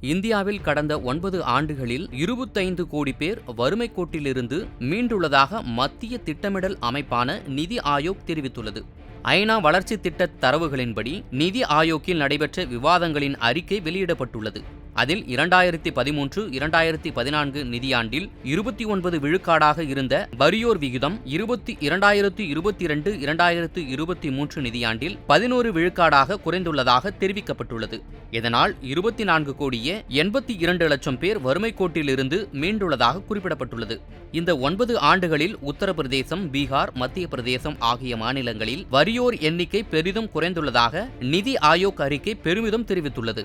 இந்தியாவில் கடந்த ஒன்பது ஆண்டுகளில் இருபத்தைந்து கோடி பேர் வறுமை கோட்டிலிருந்து மீண்டுள்ளதாக மத்திய திட்டமிடல் அமைப்பான நிதி ஆயோக் தெரிவித்துள்ளது. ஐநா வளர்ச்சி திட்ட தரவுகளின்படி நிதி ஆயோக்கில் நடைபெற்ற விவாதங்களின் அறிக்கை வெளியிடப்பட்டுள்ளது. அதில் இரண்டாயிரத்தி பதிமூன்று இரண்டாயிரத்தி பதினான்கு நிதியாண்டில் இருபத்தி ஒன்பது விழுக்காடாக இருந்த வரியோர் விகிதம் இருபத்தி இரண்டாயிரத்து இருபத்தி இரண்டு இரண்டாயிரத்து இருபத்தி மூன்று நிதியாண்டில் பதினோரு விழுக்காடாக குறைந்துள்ளதாக தெரிவிக்கப்பட்டுள்ளது. இதனால் இருபத்தி நான்கு கோடியே எண்பத்தி இரண்டு லட்சம் பேர் வறுமை கோட்டிலிருந்து மீண்டுள்ளதாக குறிப்பிடப்பட்டுள்ளது. இந்த ஒன்பது ஆண்டுகளில் உத்தரப்பிரதேசம் பீகார் மத்திய பிரதேசம் ஆகிய மாநிலங்களில் வரியோர் எண்ணிக்கை பெரிதும் குறைந்துள்ளதாக நிதி ஆயோக் அறிக்கை பெருமிதம் தெரிவித்துள்ளது.